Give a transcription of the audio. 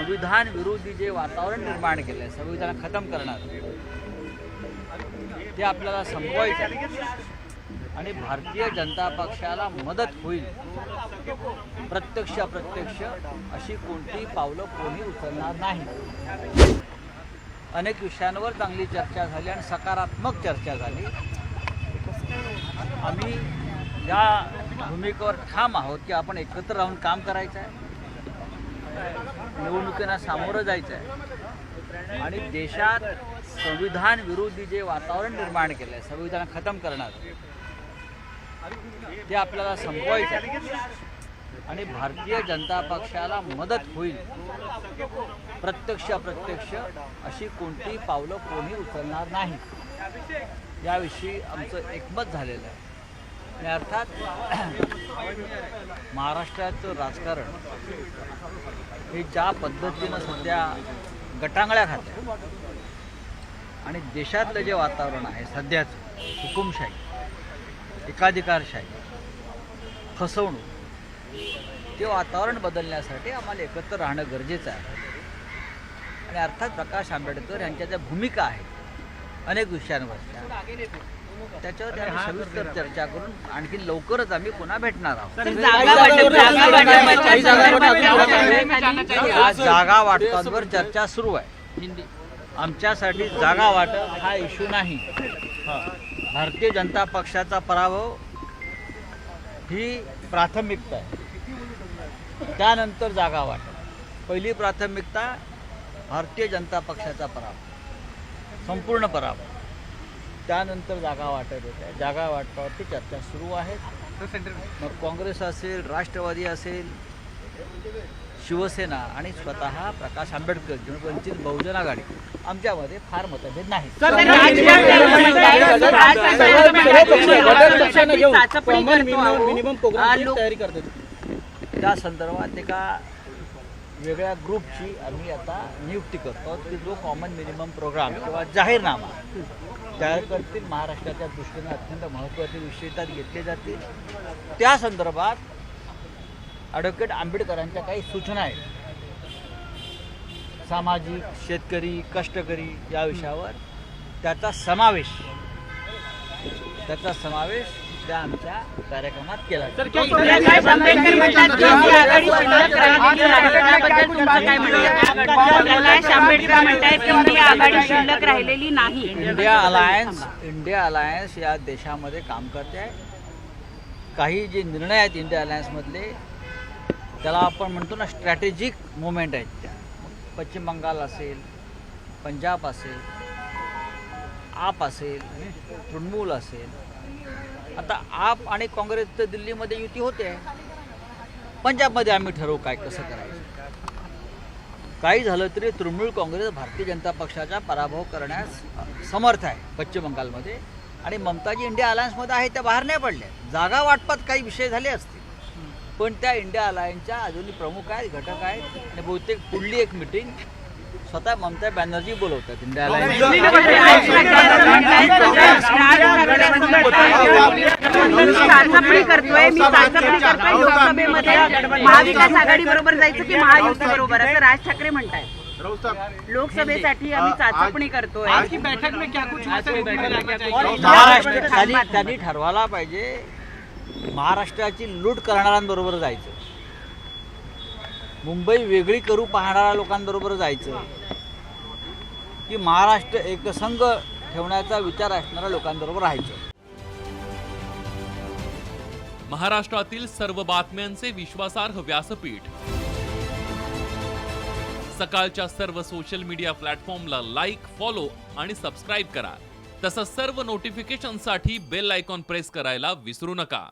संविधान विरोधी जे वातावरण निर्माण केलं आहे संविधान खतम करणार ते आपल्याला संपवायचं आहे. आणि भारतीय जनता पक्षाला मदत होईल. प्रत्यक्ष अप्रत्यक्ष अशी कोणतीही पावलं कोणी उचलणार नाही. अनेक विषयांवर चांगली चर्चा झाली आणि सकारात्मक चर्चा झाली. आम्ही या भूमिकेवर ठाम आहोत की आपण एकत्र राहून काम करायचं आहे. निवडणुकींना सामोरं जायचं आहे आणि देशात संविधान विरोधी जे वातावरण निर्माण केलं आहे संविधान खतम करणार ते आपल्याला संपवायचं आहे. आणि भारतीय जनता पक्षाला मदत होईल. प्रत्यक्ष अप्रत्यक्ष अशी कोणतीही पावलं कोणी उचलणार नाही. याविषयी आमचं एकमत झालेलं आहे. आणि अर्थात महाराष्ट्राचं राजकारण हे ज्या पद्धतीनं सध्या गटांगळ्या खाते आणि देशातलं जे वातावरण आहे सध्याचं हुकुमशाही एकाधिकारशाही फसवणूक ते वातावरण बदलण्यासाठी आम्हाला एकत्र राहणं गरजेचं आहे. आणि अर्थात प्रकाश आंबेडकर यांच्या ज्या भूमिका आहेत अनेक विषयांवर त्याच्यावर आम्ही सविस्तर चर्चा करून आणखी लवकरच आम्ही पुन्हा भेटणार आहोत. जागा वाटपांवर चर्चा सुरू आहे. आमच्यासाठी जागा वाटप हा इश्यू नाही. भारतीय जनता पक्षाचा पराभव ही प्राथमिकता आहे. त्यानंतर जागा वाटप. पहिली प्राथमिकता भारतीय जनता पक्षाचा पराभव. संपूर्ण पराभव. त्यानंतर जागा वाटप होत आहे. जागा वाटपावरती चर्चा सुरू आहे. मग काँग्रेस असेल राष्ट्रवादी असेल शिवसेना आणि स्वतः प्रकाश आंबेडकर किंवा वंचित बहुजन आघाडी आमच्यामध्ये फार मतभेद नाही. त्या संदर्भात एका वेगळ्या ग्रुपची आम्ही आता नियुक्ती करतो. की जो कॉमन मिनिमम प्रोग्राम किंवा जाहीरनामा तयार करतील महाराष्ट्राच्या दृष्टीने अत्यंत महत्त्वाचे विषय त्यात घेतले जातील त्या संदर्भात ॲडव्होकेट आंबेडकरांच्या काही सूचना आहेत. सामाजिक शेतकरी कष्टकरी या विषयावर त्याचा समावेश त्याचा समावेश त्या आमच्या कार्यक्रमात केला इंडिया अलायन्स इंडिया अलायन्स या देशामध्ये काम करते. आहे काही जे निर्णय आहेत इंडिया अलायन्समधले त्याला आपण म्हणतो ना स्ट्रॅटेजिक मुवमेंट आहेत त्या. पश्चिम बंगाल असेल पंजाब असेल आप असेल तृणमूल असेल आता आप आणि काँग्रेस तर दिल्लीमध्ये युती होते. पंजाबमध्ये आम्ही ठरवू काय कसं करायचं? काही झालं तरी तृणमूल काँग्रेस भारतीय जनता पक्षाचा पराभव करण्यास समर्थ आहे पश्चिम बंगालमध्ये. आणि ममताजी इंडिया अलायन्समध्ये आहे त्या बाहेर नाही पडल्या. जागा वाटपात काही विषय झाले असतील. पण त्या इंडिया अलायन्सच्या अजूनही प्रमुख आहेत घटक आहेत. आणि बहुतेक पुढली एक मिटिंग स्वतः ममता बॅनर्जी बोलवतात. इंडिया अलायन्स मी चाचपणी करतोय. मी चाचपणी करतोय लोकसभेमध्ये महाविकास आघाडी बरोबर जायचं की महायुती बरोबर? असं राज ठाकरे म्हणतायत लोकसभेसाठी आम्ही चाचपणी करतोय. महाराष्ट्र त्यांनी ठरवायला पाहिजे. महाराष्ट्राची लूट करणाऱ्यांबरोबर जायचं. मुंबई वेगळी करू पाहणाऱ्या लोकांबरोबर जायचं. की महाराष्ट्र एकसंघ ठेवण्याचा विचार असणाऱ्या लोकांबरोबर राहायचं. महाराष्ट्रातील सर्व बातम्यांचे विश्वासार्ह व्यासपीठ. सकाळच्या सर्व सोशल मीडिया प्लॅटफॉर्मला लाईक फॉलो आणि सबस्क्राईब करा. तसंच सर्व नोटिफिकेशनसाठी बेल आयकॉन प्रेस करायला विसरू नका.